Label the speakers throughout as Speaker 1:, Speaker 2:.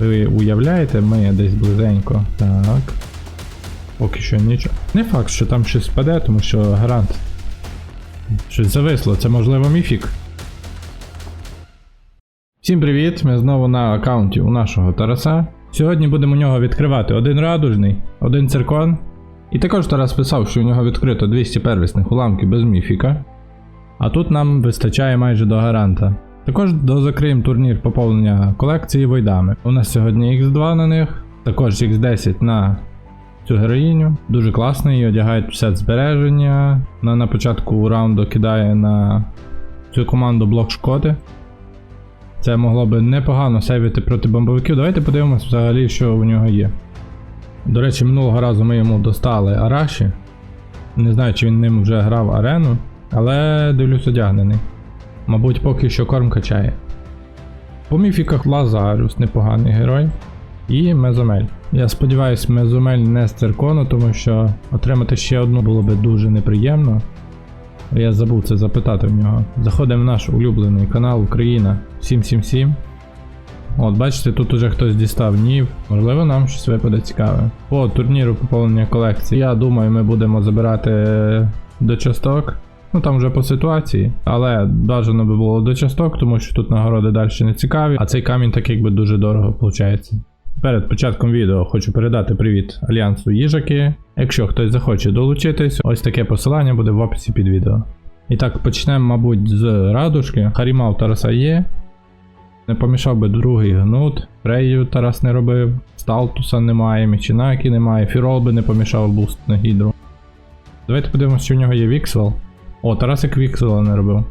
Speaker 1: Ви уявляєте, ми десь близенько. Так. Поки що нічого. Не факт, що там щось впаде, тому що гарант. Щось зависло, це можливо міфік. Всім привіт! Ми знову на аккаунті у нашого Тараса. Сьогодні будемо у нього відкривати один радужний, один циркон. І також Тарас писав, що у нього відкрито 200 первісних уламків без міфіка. А тут нам вистачає майже до гаранта. Також дозакриємо турнір поповнення колекції войдами. У нас сьогодні X2 на них, також X10 на цю героїню. Дуже класно, її одягають в сет збереження. Вона на початку раунду кидає на цю команду блок шкоди. Це могло би непогано сейвити проти бомбовиків. Давайте подивимось взагалі, що у нього є. До речі, минулого разу ми йому достали Араші. Не знаю, чи він ним вже грав арену, але дивлюсь одягнений. Мабуть, поки що корм качає. По міфіках Лазарус непоганий герой. І Мезомель. Я сподіваюся, Мезомель не з циркону, тому що отримати ще одну було би дуже неприємно. Я забув це запитати в нього. Заходимо в наш улюблений канал Україна 777. От, бачите, тут уже хтось дістав нів. Можливо, нам щось випаде цікаве. По турніру поповнення колекції. Я думаю, ми будемо забирати до часток. Ну там вже по ситуації. Але бажано би було до часток, тому що тут нагороди далі не цікаві, а цей камінь так якби дуже дорого виходить. Перед початком відео хочу передати привіт Альянсу Їжаки. Якщо хтось захоче долучитись, ось таке посилання буде в описі під відео. І так, почнемо, мабуть, з радужки. Харіма у Тараса є. Не помішав би другий гнут, Рею Тарас не робив, Сталтуса немає, Мічінакі немає, Фірол би не помішав буст на гідру. Давайте подивимося, що в нього є Віксвел. О, Тарасик Віксвела не робив.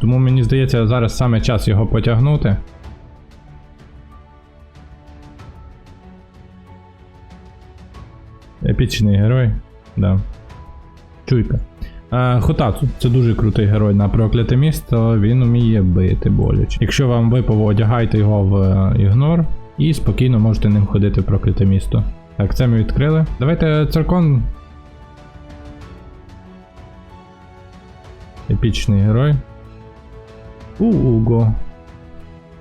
Speaker 1: Тому мені здається, зараз саме час його потягнути. Епічний герой. Да. Чуйка. Е, Хотацу це дуже крутий герой на прокляте місто, він уміє бити боляче. Якщо вам випав, одягайте його в е, ігнор і спокійно можете ним ходити в прокляте місто. Так, це ми відкрили. Давайте циркон. Епічний герой. Уго.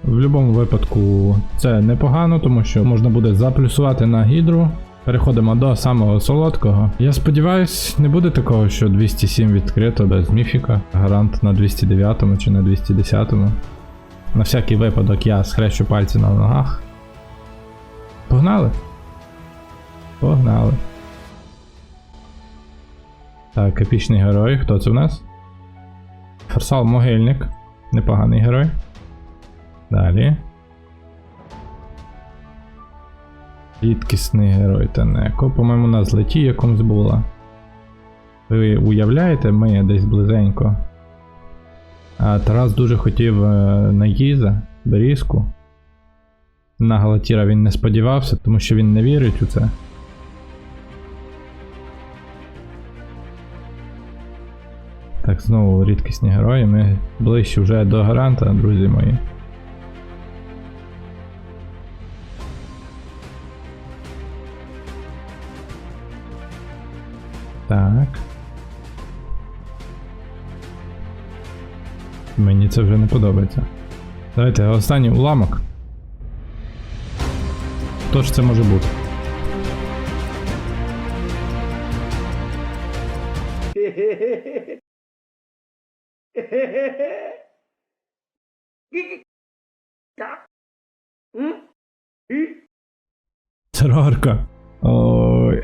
Speaker 1: В будь-якому випадку це непогано, тому що можна буде заплюсувати на гідру. Переходимо до самого солодкого. Я сподіваюсь, не буде такого, що 207 відкрито без міфіка. Гарант на 209 чи на 210. На всякий випадок я схрещу пальці на ногах. Погнали? Погнали. Так, епічний герой. Хто це в нас? Ферсал Могильник. Непоганий герой. Далі. Рідкісний герой Тенеко. По-моєму, на злеті якомусь була. Ви уявляєте, ми десь близенько. А Тарас дуже хотів е, на Гіза, Берізку. На Галатіра він не сподівався, тому що він не вірить у це. Так, знову рідкісні герої. Ми ближче вже до гаранта, друзі мої. Так. Мені це вже не подобається. Давайте останній уламок. Хто ж це може бути? Терорка. Ой.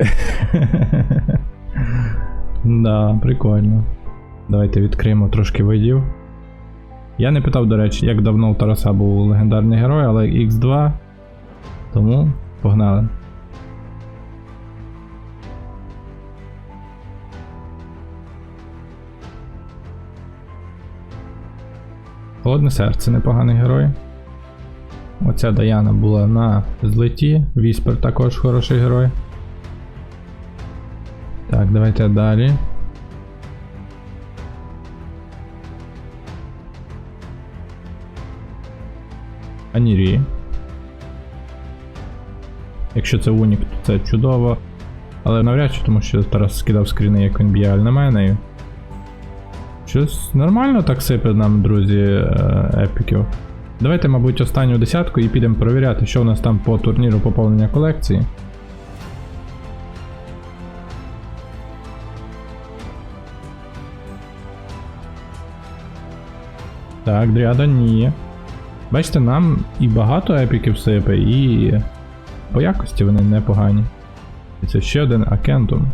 Speaker 1: да, прикольно. Давайте відкриємо трошки видів. Я не питав, до речі, як давно у Тараса був легендарний герой, але X2. Тому погнали. Холодне серце непоганий герой. Оця Даяна була на злеті. Віспер також хороший герой. Так, давайте далі. Анірі. Якщо це Унік, то це чудово. Але навряд чи, тому що Тарас скидав скріни, як він б'є альнаменею. Щось нормально так сипе нам, друзі, е, епіків. Давайте, мабуть, останню десятку і підемо перевіряти, що у нас там по турніру поповнення колекції. Так, дріада ні. Бачите, нам і багато епіків сипе, і по якості вони непогані. Це ще один акентум.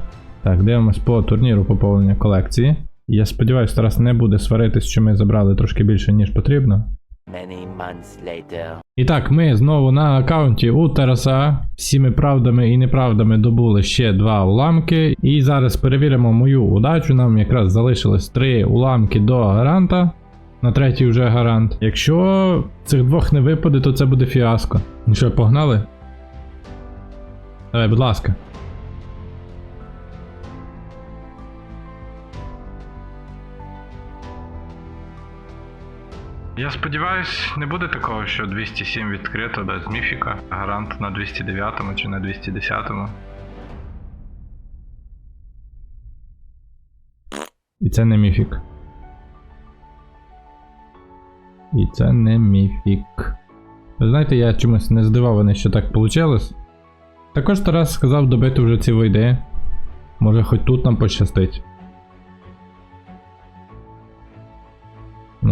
Speaker 1: Так, дивимось по турніру поповнення колекції. Я сподіваюся, Тарас не буде сваритись, що ми забрали трошки більше, ніж потрібно.
Speaker 2: Many months later.
Speaker 1: І так, ми знову на аккаунті у Тараса. Всіми правдами і неправдами добули ще два уламки. І зараз перевіримо мою удачу. Нам якраз залишилось три уламки до гаранта. На третій вже гарант. Якщо цих двох не випаде, то це буде фіаско. Ну що, погнали? Давай, будь ласка. Я сподіваюсь, не буде такого, що 207 відкрито без міфіка. Гарант на 209 чи на 210. І це не міфік. І це не міфік. Ви знаєте, я чомусь не здивований, що так вийшло. Також Тарас сказав добити вже ці войди. Може хоч тут нам пощастить.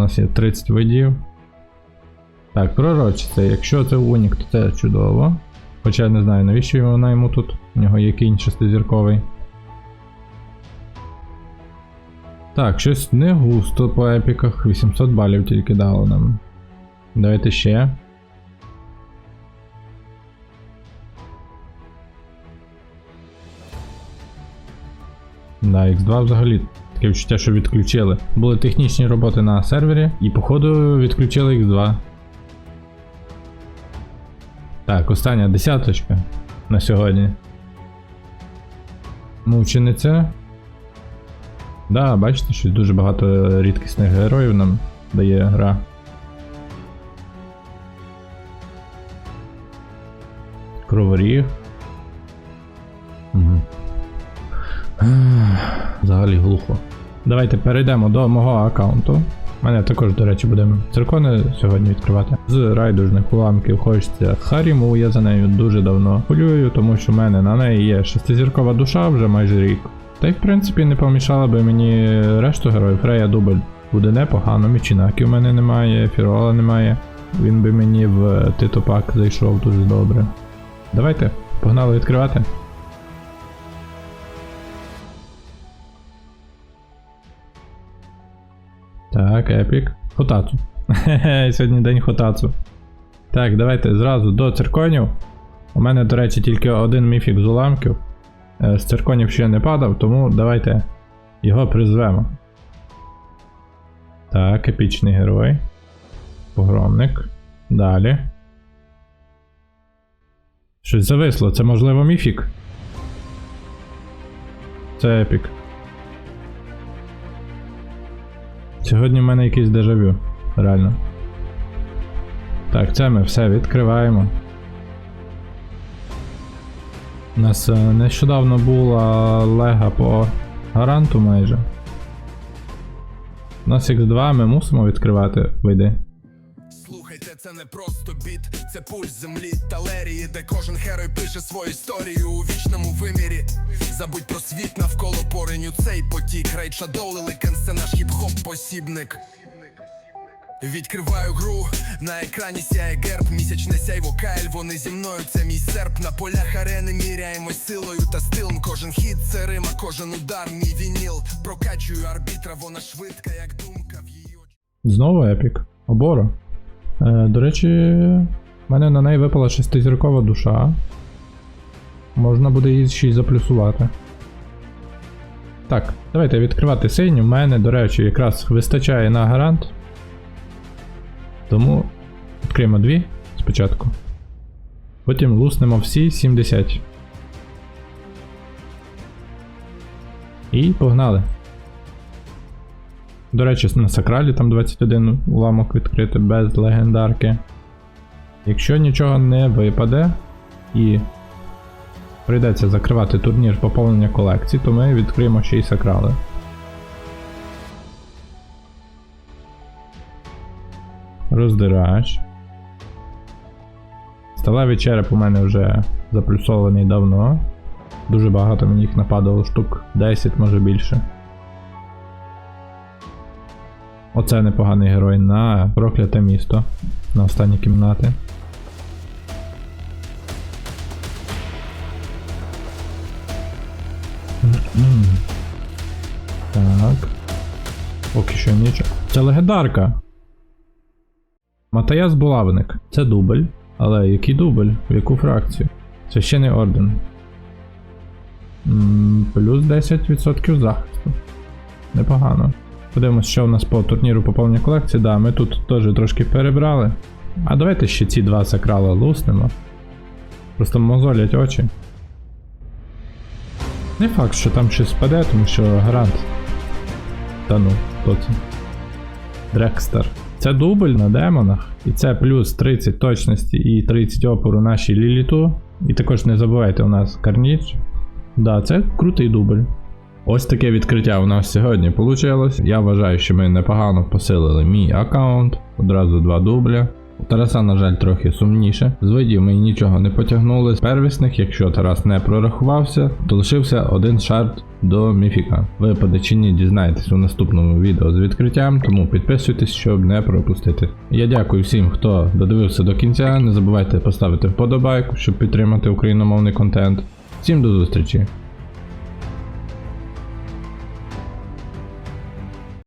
Speaker 1: Нас є 30 видів. Так, пророчиця. Якщо це Унік, то це чудово. Хоча я не знаю, навіщо вона йому тут. У нього є кінь шестизірковий. Так, щось не густо по епіках. 800 балів тільки дало нам. Давайте ще. Да, X2 взагалі таке відчуття, що відключили. Були технічні роботи на сервері, і походу відключили X2. Так, остання десяточка на сьогодні. Мучениця. Да, бачите, що дуже багато рідкісних героїв нам дає гра. Кроворіг. Взагалі глухо. Давайте перейдемо до мого аккаунту. У мене також, до речі, будемо циркони сьогодні відкривати. З райдужних уламків хочеться Харіму, я за нею дуже давно полюю, тому що в мене на неї є шестизіркова душа вже майже рік. Та й в принципі не помішала би мені решту героїв. Фрея дубль буде непогано, Мічінакі у мене немає, Фірола немає. Він би мені в титопак зайшов дуже добре. Давайте, погнали відкривати. Так, епік. Хотацу. Сьогодні день Хотацу. Так, давайте зразу до цирконів. У мене, до речі, тільки один міфік з уламків. Е, З цирконів ще не падав, тому давайте його призвемо. Так, епічний герой. Погромник. Далі. Щось зависло, це можливо міфік. Це епік. Сьогодні в мене якийсь дежавю. Реально. Так, це ми все відкриваємо. У нас е, нещодавно була лега по гаранту майже. У нас X2 ми мусимо відкривати вийди.
Speaker 3: Слухайте, це не просто біт, це пульс землі талерії, де кожен герой пише свою історію у вічному вимірі. Забудь про світ навколо пореню цей потік. Рейд Shadow, Ликенс це наш хіп-хоп посібник. Відкриваю гру, на екрані сяє герб, місячне сяйво кайль, вони зі мною, це мій серп. На полях арени міряємось силою та стилом. Кожен хід це рима, кожен удар, мій вініл. Прокачую арбітра, вона швидка, як думка в її очі.
Speaker 1: Знову епік. Оборо. Е, до речі, в мене на неї випала шестизіркова душа. Можна буде її ще й заплюсувати. Так, давайте відкривати синю. У мене, до речі, якраз вистачає на гарант. Тому відкриємо дві спочатку. Потім луснемо всі 70. І погнали. До речі, на сакралі там 21 уламок відкрити без легендарки. Якщо нічого не випаде і прийдеться закривати турнір поповнення колекції, то ми відкриємо ще й сакрали. Роздирач. Сталевий череп у мене вже заплюсований давно. Дуже багато мені їх нападало, штук 10, може більше. Оце непоганий герой на прокляте місто. На останні кімнати. Так. Поки що нічого. Це легендарка. Матаяс Булавник. Це дубль. Але який дубль? В яку фракцію? Священий орден. М, Плюс 10% захисту. Непогано. Подивимось, що у нас по турніру поповнення колекції. Да, ми тут теж трошки перебрали. А давайте ще ці два сакрала луснемо. Просто мозолять очі. Не факт, що там щось спаде, тому що гарант. Та ну, хто це? Дрекстер. Це дубль на демонах. І це плюс 30 точності і 30 опору нашій ліліту. І також не забувайте, у нас карніч. Да, це крутий дубль. Ось таке відкриття у нас сьогодні вийшло. Я вважаю, що ми непогано посилили мій аккаунт. Одразу два дубля. У Тараса, на жаль, трохи сумніше. З видів ми нічого не потягнули. З первісних, якщо Тарас не прорахувався, то лишився один шарт до міфіка. Випаде чи ні, дізнаєтесь у наступному відео з відкриттям, тому підписуйтесь, щоб не пропустити. Я дякую всім, хто додивився до кінця. Не забувайте поставити вподобайку, щоб підтримати україномовний контент. Всім до зустрічі!